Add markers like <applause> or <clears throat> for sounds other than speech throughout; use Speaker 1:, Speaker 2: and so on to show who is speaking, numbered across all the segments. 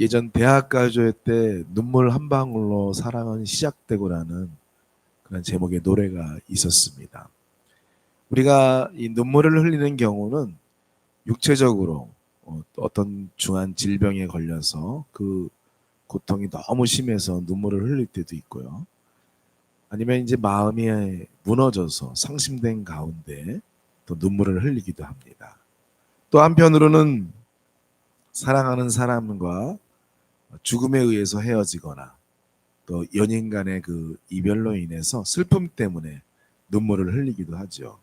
Speaker 1: 예전 대학 가조회 때 눈물 한 방울로 사랑은 시작되고라는 그런 제목의 노래가 있었습니다. 우리가 이 눈물을 흘리는 경우는 육체적으로 어, 어떤 중한 질병에 걸려서 그 고통이 너무 심해서 눈물을 흘릴 때도 있고요. 아니면 이제 마음이 무너져서 상심된 가운데 또 눈물을 흘리기도 합니다. 또 한편으로는 사랑하는 사람과 죽음에 의해서 헤어지거나 또 연인 간의 그 이별로 인해서 슬픔 때문에 눈물을 흘리기도 하죠.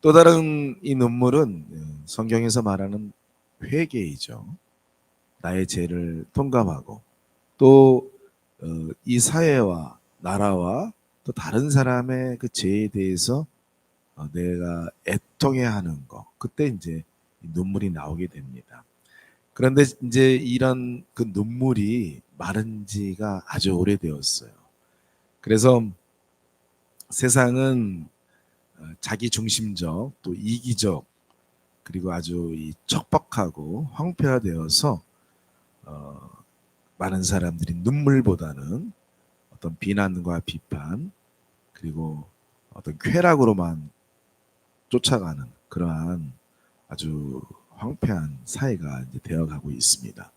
Speaker 1: 또 다른 이 눈물은 예, 성경에서 말하는 회개이죠. 나의 죄를 통감하고 또 이 사회와 나라와 또 다른 사람의 그 죄에 대해서 어, 내가 애통해야 하는 거 그때 이제 눈물이 나오게 됩니다. 그런데 이제 이런 그 눈물이 마른 지가 아주 오래되었어요. 그래서 세상은 어, 자기 중심적 또 이기적 그리고 아주 이 척박하고 황폐화되어서 어, 많은 사람들이 눈물보다는 어떤 비난과 비판 그리고 어떤 쾌락으로만 쫓아가는 그러한 아주 황폐한 사회가 이제 되어가고 있습니다.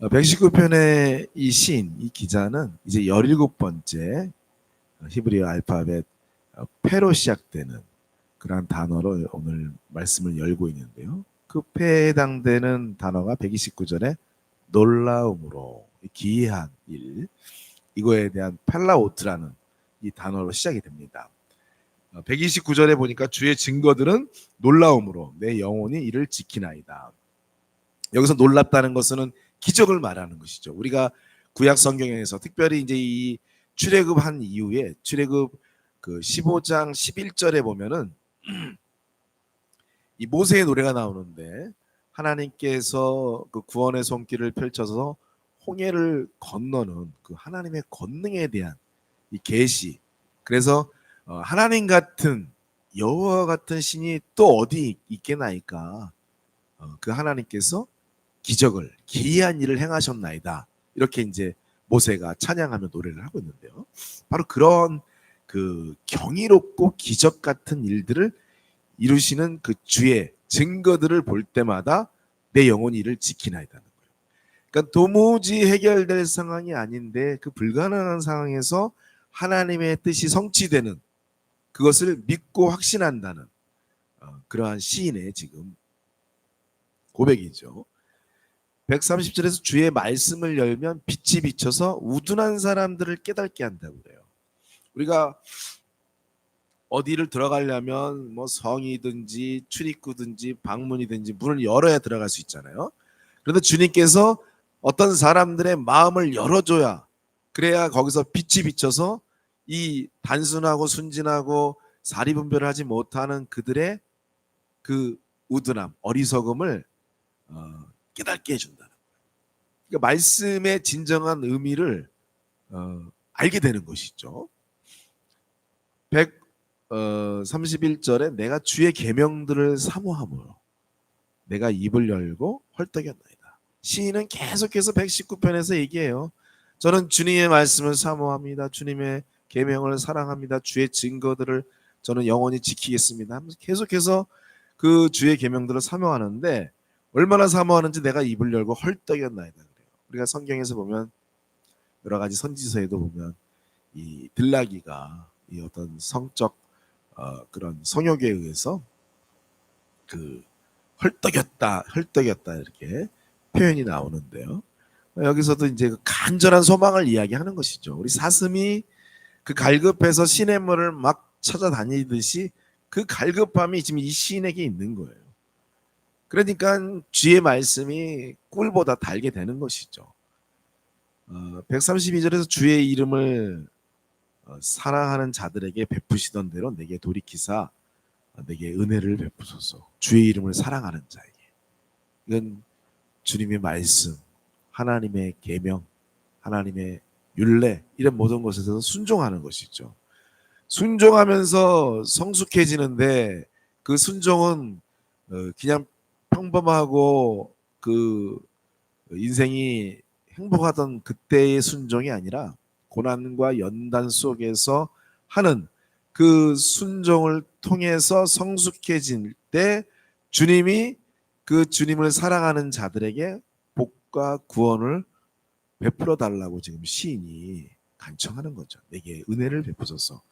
Speaker 1: 119편의 이 시인, 이 기자는 이제 17번째 히브리어 알파벳 패로 시작되는 그러한 단어로 오늘 말씀을 열고 있는데요. 그 패에 해당되는 단어가 129절에 놀라움으로 기이한 일 이거에 대한 팔라오트라는 이 단어로 시작이 됩니다. 129절에 보니까 주의 증거들은 놀라움으로 내 영혼이 이를 지키나이다. 여기서 놀랍다는 것은 기적을 말하는 것이죠. 우리가 구약 성경에서 특별히 이제 이 출애굽 한 이후에 출애굽 그 15장 11절에 보면은 <clears throat> 이 모세의 노래가 나오는데 하나님께서 그 구원의 손길을 펼쳐서 홍해를 건너는 그 하나님의 권능에 대한 이 계시. 그래서 어, 하나님 같은 여호와 같은 신이 또 어디 있겠나이까? 어, 그 하나님께서 기적을 기이한 일을 행하셨나이다. 이렇게 이제 모세가 찬양하며 노래를 하고 있는데요. 바로 그런 그 경이롭고 기적 같은 일들을 이루시는 그 주의 증거들을 볼 때마다 내 영혼이 이를 지키나이다는 거예요. 그러니까 도무지 해결될 상황이 아닌데 그 불가능한 상황에서 하나님의 뜻이 성취되는 그것을 믿고 확신한다는 어, 그러한 시인의 지금 고백이죠. 130절에서 주의 말씀을 열면 빛이 비쳐서 우둔한 사람들을 깨닫게 한다고 그래요. 우리가 어디를 들어가려면 뭐 성이든지 출입구든지 방문이든지 문을 열어야 들어갈 수 있잖아요. 그런데 주님께서 어떤 사람들의 마음을 열어줘야 그래야 거기서 빛이 비쳐서 이 단순하고 순진하고 사리분별을 하지 못하는 그들의 그 우둔함, 어리석음을 어, 깨닫게 해준다는 거예요. 그러니까 말씀의 진정한 의미를 어, 알게 되는 것이죠. 131절에 어, 내가 주의 계명들을 사모함으로 내가 입을 열고 헐떡였나이다. 시인은 계속해서 119편에서 얘기해요. 저는 주님의 말씀을 사모합니다. 주님의 계명을 사랑합니다. 주의 증거들을 저는 영원히 지키겠습니다. 하면서 계속해서 그 주의 계명들을 사모하는데 얼마나 사모하는지 내가 입을 열고 헐떡였나이다 그래요. 우리가 성경에서 보면 여러 가지 선지서에도 보면 이 들나기가 이 어떤 성적 어, 그런 성욕에 의해서 그 헐떡였다, 헐떡였다 이렇게 표현이 나오는데요. 여기서도 이제 그 간절한 소망을 이야기하는 것이죠. 우리 사슴이 그 갈급해서 시냇물을 막 찾아다니듯이 그 갈급함이 지금 이 시인에게 있는 거예요. 그러니까 주의 말씀이 꿀보다 달게 되는 것이죠. 어, 132절에서 주의 이름을 어, 사랑하는 자들에게 베푸시던 대로 내게 돌이키사 어, 내게 은혜를 베푸소서. 주의 이름을 사랑하는 자에게. 이건 주님의 말씀, 하나님의 계명, 하나님의 율례 이런 모든 것에서 순종하는 것이죠. 순종하면서 성숙해지는데 그 순종은 어, 그냥 평범하고 그 인생이 행복하던 그때의 순종이 아니라 고난과 연단 속에서 하는 그 순종을 통해서 성숙해질 때 주님이 그 주님을 사랑하는 자들에게 복과 구원을 베풀어 달라고 지금 시인이 간청하는 거죠. 내게 은혜를 베푸소서.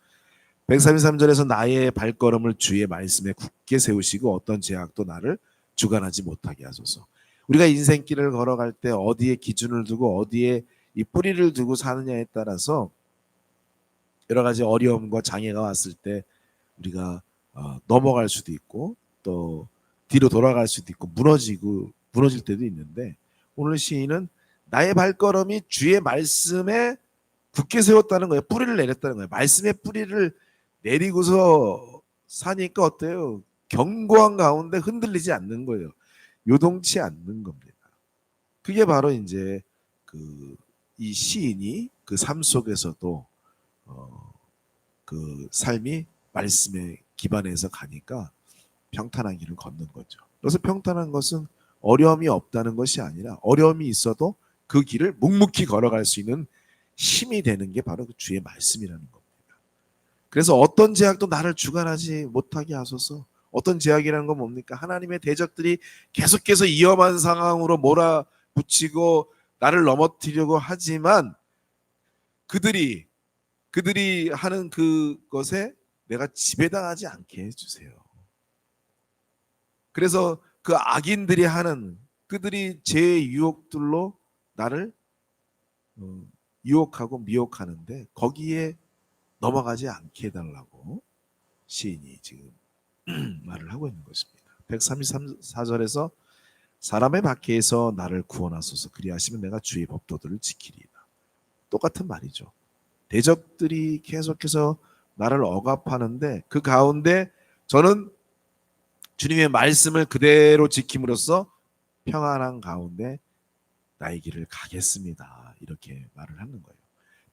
Speaker 1: 133절에서 나의 발걸음을 주의 말씀에 굳게 세우시고 어떤 제약도 나를 주관하지 못하게 하소서. 우리가 인생길을 걸어갈 때 어디에 기준을 두고 어디에 이 뿌리를 두고 사느냐에 따라서 여러 가지 어려움과 장애가 왔을 때 우리가 어, 넘어갈 수도 있고 또 뒤로 돌아갈 수도 있고 무너지고 무너질 때도 있는데 오늘 시인은 나의 발걸음이 주의 말씀에 굳게 세웠다는 거예요. 뿌리를 내렸다는 거예요. 말씀의 뿌리를 내리고서 사니까 어때요? 견고한 가운데 흔들리지 않는 거예요. 요동치 않는 겁니다. 그게 바로 이제 그 이 시인이 그 삶 속에서도 어, 그 삶이 말씀에 기반해서 가니까 평탄한 길을 걷는 거죠. 그래서 평탄한 것은 어려움이 없다는 것이 아니라 어려움이 있어도 그 길을 묵묵히 걸어갈 수 있는 힘이 되는 게 바로 그 주의 말씀이라는 겁니다. 그래서 어떤 제약도 나를 주관하지 못하게 하소서. 어떤 제약이라는 건 뭡니까? 하나님의 대적들이 계속해서 위험한 상황으로 몰아붙이고 나를 넘어뜨리려고 하지만 그들이 그들이 하는 그것에 내가 지배당하지 않게 해주세요. 그래서 그 악인들이 하는 그들이 제 유혹들로 나를 어, 유혹하고 미혹하는데 거기에 넘어가지 않게 해달라고 시인이 지금 <clears throat> 말을 하고 있는 것입니다. 133절에서 사람의 밖에서 나를 구원하소서 그리하시면 내가 주의 법도들을 지키리이다. 똑같은 말이죠. 대적들이 계속해서 나를 억압하는데 그 가운데 저는 주님의 말씀을 그대로 지킴으로써 평안한 가운데 나의 길을 가겠습니다. 이렇게 말을 하는 거예요.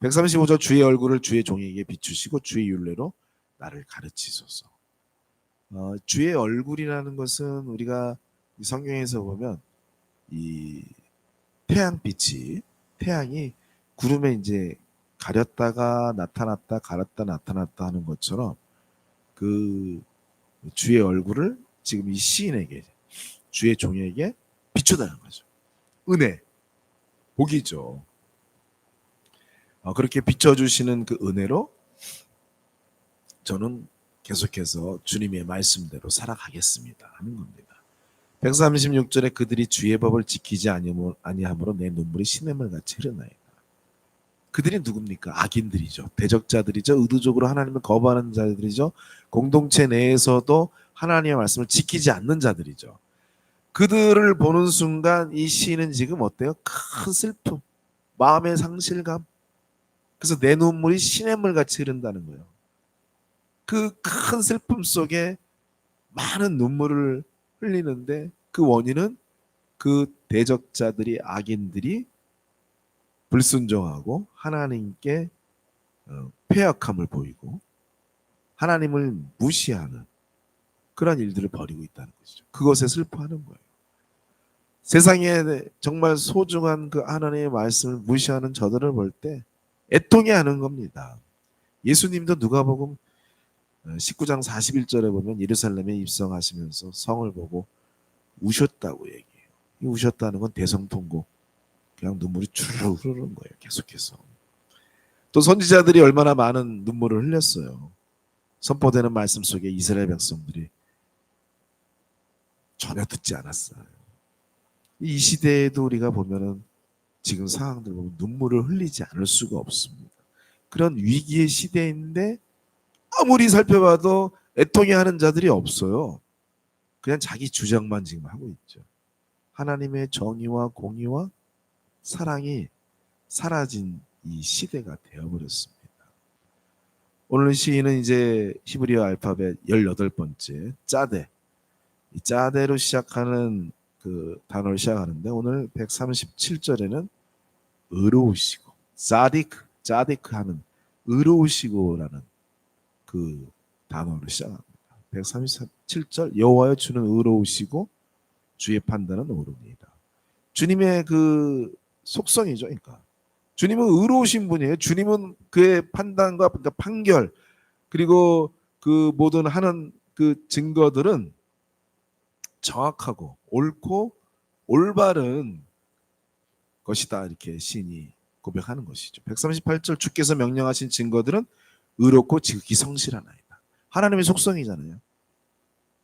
Speaker 1: 135절 주의 얼굴을 주의 종에게 비추시고 주의 윤례로 나를 가르치소서. 어, 주의 얼굴이라는 것은 우리가 이 성경에서 보면 이 태양빛이 태양이 구름에 이제 가렸다가 나타났다 가렸다 나타났다 하는 것처럼 그 주의 얼굴을 지금 이 시인에게 주의 종에게 비추다는 거죠. 은혜 복이죠. 어, 그렇게 비춰주시는 그 은혜로 저는 계속해서 주님의 말씀대로 살아가겠습니다 하는 겁니다. 136절에 그들이 주의 법을 지키지 아니함으로 내 눈물이 시냇물 같이 흐르나이다. 그들이 누굽니까? 악인들이죠. 대적자들이죠. 의도적으로 하나님을 거부하는 자들이죠. 공동체 내에서도 하나님의 말씀을 지키지 않는 자들이죠. 그들을 보는 순간 이 시인은 지금 어때요? 큰 슬픔, 마음의 상실감. 그래서 내 눈물이 시냇물 같이 흐른다는 거예요. 그 큰 슬픔 속에 많은 눈물을 흘리는데 그 원인은 그 대적자들이 악인들이 불순종하고 하나님께 어, 폐역함을 보이고 하나님을 무시하는 그런 일들을 벌이고 있다는 것이죠. 그것에 슬퍼하는 거예요. 세상에 정말 소중한 그 하나님의 말씀을 무시하는 저들을 볼 때 애통해 하는 겁니다. 예수님도 누가복음 19장 41절에 보면 예루살렘에 입성하시면서 성을 보고 우셨다고 얘기해요. 이 우셨다는 건 대성통곡. 그냥 눈물이 주르르 흐르는 거예요. 계속해서. 또 선지자들이 얼마나 많은 눈물을 흘렸어요. 선포되는 말씀 속에 이스라엘 백성들이 전혀 듣지 않았어요. 이 시대에도 우리가 보면은 지금 상황들 보면 눈물을 흘리지 않을 수가 없습니다. 그런 위기의 시대인데 아무리 살펴봐도 애통해 하는 자들이 없어요. 그냥 자기 주장만 지금 하고 있죠. 하나님의 정의와 공의와 사랑이 사라진 이 시대가 되어버렸습니다. 오늘 시인은 이제 히브리어 알파벳 18번째 짜데 이 짜데로 시작하는 그 단어를 시작하는데 오늘 137절에는 의로우시고 자디크 자디크 하는 의로우시고라는 그 단어로 시작합니다. 137절 여호와여 주는 의로우시고 주의 판단은 옳으니다. 주님의 그 속성이죠. 그러니까 주님은 의로우신 분이에요. 주님은 그의 판단과 그러니까 판결 그리고 그 모든 하는 그 증거들은 정확하고 옳고 올바른 것이다 이렇게 시인이 고백하는 것이죠. 138절 주께서 명령하신 증거들은 의롭고 지극히 성실하나이다. 하나님의 속성이잖아요.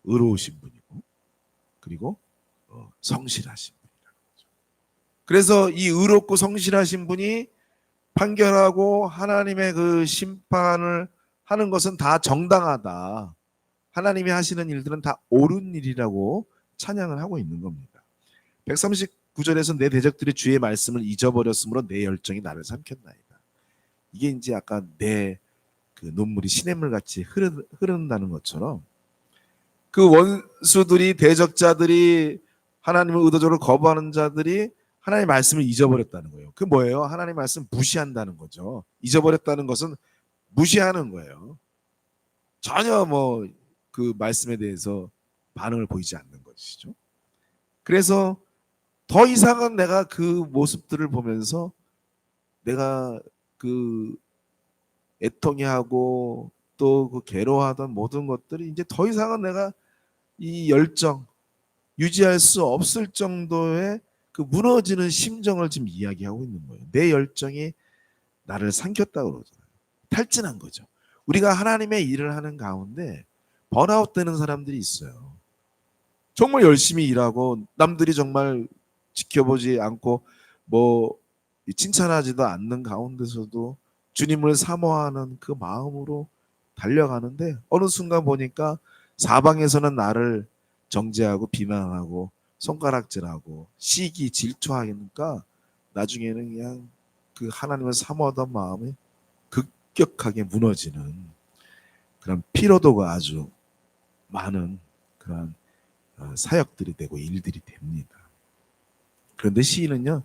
Speaker 1: 의로우신 분이고 그리고 어, 성실하신 분이라는 거죠. 그래서 이 의롭고 성실하신 분이 판결하고 하나님의 그 심판을 하는 것은 다 정당하다. 하나님이 하시는 일들은 다 옳은 일이라고 찬양을 하고 있는 겁니다. 139절에서 내 대적들이 주의 말씀을 잊어버렸으므로 내 열정이 나를 삼켰나이다. 이게 이제 약간 내그 눈물이 시냇물 같이 흐르, 흐른다는 것처럼 그 원수들이 대적자들이 하나님을 의도적으로 거부하는 자들이 하나님의 말씀을 잊어버렸다는 거예요. 그 뭐예요? 하나님의 말씀 무시한다는 거죠. 잊어버렸다는 것은 무시하는 거예요. 전혀 뭐 그 말씀에 대해서 반응을 보이지 않는 것이죠. 그래서 더 이상은 내가 그 모습들을 보면서 내가 그 애통해하고 또 그 괴로워하던 모든 것들이 이제 더 이상은 내가 이 열정 유지할 수 없을 정도의 그 무너지는 심정을 지금 이야기하고 있는 거예요. 내 열정이 나를 삼켰다고 그러잖아요. 탈진한 거죠. 우리가 하나님의 일을 하는 가운데 번아웃 되는 사람들이 있어요. 정말 열심히 일하고 남들이 정말 지켜보지 않고 뭐 칭찬하지도 않는 가운데서도 주님을 사모하는 그 마음으로 달려가는데 어느 순간 보니까 사방에서는 나를 정죄하고 비난하고 손가락질하고 시기 질투하니까 나중에는 그냥 그 하나님을 사모하던 마음이 급격하게 무너지는 그런 피로도가 아주 많은 그런 어, 사역들이 되고 일들이 됩니다. 그런데 시인은요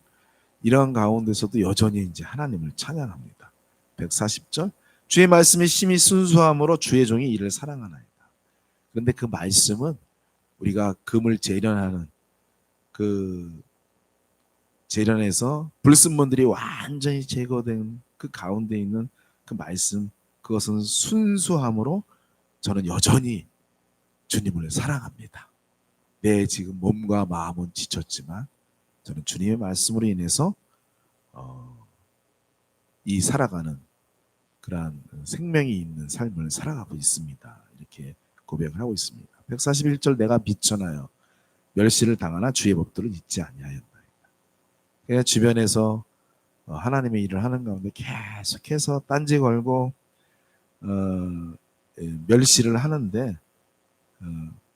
Speaker 1: 이러한 가운데서도 여전히 이제 하나님을 찬양합니다. 140절 주의 말씀이 심히 순수함으로 주의 종이 이를 사랑하나이다. 그런데 그 말씀은 우리가 금을 재련하는 그 재련해서 불순물들이 완전히 제거된 그 가운데 있는 그 말씀 그것은 순수함으로 저는 여전히 주님을 사랑합니다. 내 지금 몸과 마음은 지쳤지만 저는 주님의 말씀으로 인해서 어, 이 살아가는 그러한 생명이 있는 삶을 살아가고 있습니다. 이렇게 고백을 하고 있습니다. 141절 내가 미천하여 멸시를 당하나 주의 법도를 잊지 아니하였나이다. 그냥 주변에서 어, 하나님의 일을 하는 가운데 계속해서 딴지 걸고 어, 예, 멸시를 하는데 어,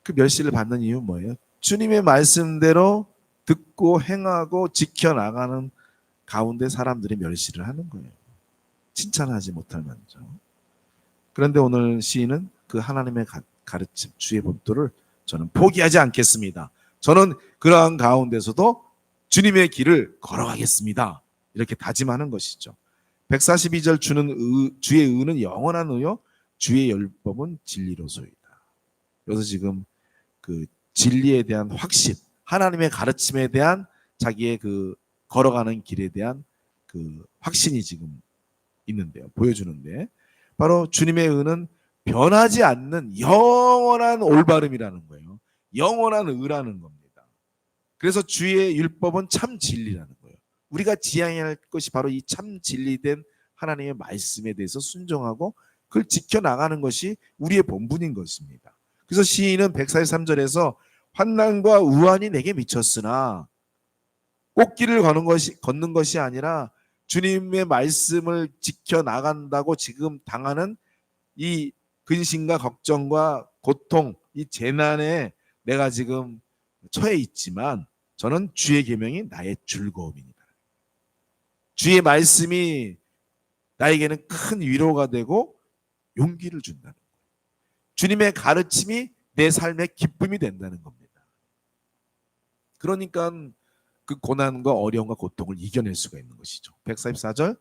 Speaker 1: 그 멸시를 받는 이유 뭐예요? 주님의 말씀대로 듣고 행하고 지켜나가는 가운데 사람들이 멸시를 하는 거예요. 칭찬하지 못할 만죠. 그런데 오늘 시인은 그 하나님의 가, 가르침, 주의 법도를 저는 포기하지 않겠습니다. 저는 그러한 가운데서도 주님의 길을 걸어가겠습니다. 이렇게 다짐하는 것이죠. 142절 주는 의, 주의 의는 영원한 의요, 주의 율법은 진리로소이다. 그래서 지금 그 진리에 대한 확신, 하나님의 가르침에 대한 자기의 그 걸어가는 길에 대한 그 확신이 지금 있는데요. 보여주는데 바로 주님의 의는 변하지 않는 영원한 올바름이라는 거예요. 영원한 의라는 겁니다. 그래서 주의 율법은 참 진리라는 거예요. 우리가 지향해야 할 것이 바로 이 참 진리된 하나님의 말씀에 대해서 순종하고 그걸 지켜나가는 것이 우리의 본분인 것입니다. 그래서 시인은 143절에서 환난과 우환이 내게 미쳤으나 꽃길을 걷는 것이, 걷는 것이 아니라 주님의 말씀을 지켜 나간다고 지금 당하는 이 근심과 걱정과 고통, 이 재난에 내가 지금 처해 있지만 저는 주의 계명이 나의 즐거움입니다. 주의 말씀이 나에게는 큰 위로가 되고 용기를 준다는. 주님의 가르침이 내 삶의 기쁨이 된다는 겁니다. 그러니까 그 고난과 어려움과 고통을 이겨낼 수가 있는 것이죠. 144절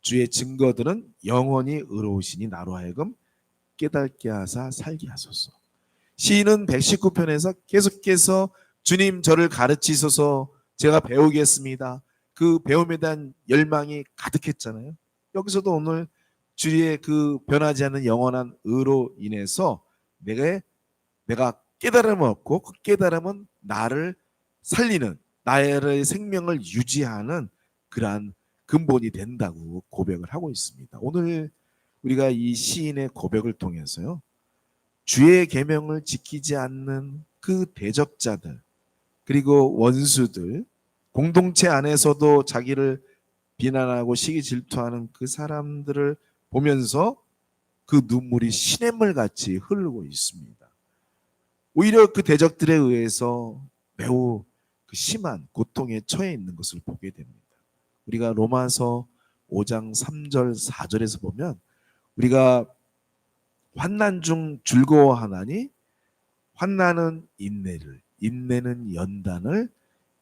Speaker 1: 주의 증거들은 영원히 의로우시니 나로 하여금 깨닫게 하사 살게 하소서. 시인은 119편에서 계속해서 주님 저를 가르치소서 제가 배우겠습니다. 그 배움에 대한 열망이 가득했잖아요. 여기서도 오늘 주의 그 변하지 않는 영원한 의로 인해서 내가 내가 깨달음을 얻고 그 깨달음은 나를 살리는 나의 생명을 유지하는 그러한 근본이 된다고 고백을 하고 있습니다. 오늘 우리가 이 시인의 고백을 통해서요. 주의 계명을 지키지 않는 그 대적자들 그리고 원수들 공동체 안에서도 자기를 비난하고 시기 질투하는 그 사람들을 보면서 그 눈물이 시냇물 같이 흐르고 있습니다. 오히려 그 대적들에 의해서 매우 그 심한 고통에 처해 있는 것을 보게 됩니다. 우리가 로마서 5장 3절 4절에서 보면 우리가 환난 중 즐거워하나니 환난은 인내를 인내는 연단을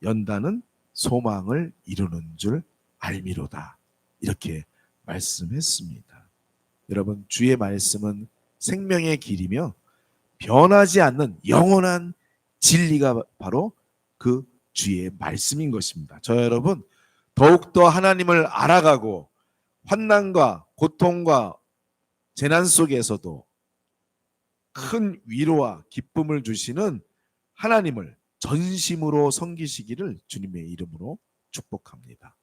Speaker 1: 연단은 소망을 이루는 줄 알미로다. 이렇게 말씀했습니다. 여러분 주의 말씀은 생명의 길이며 변하지 않는 영원한 진리가 바로 그 주의 말씀인 것입니다. 저 여러분 더욱더 하나님을 알아가고 환난과 고통과 재난 속에서도 큰 위로와 기쁨을 주시는 하나님을 전심으로 섬기시기를 주님의 이름으로 축복합니다.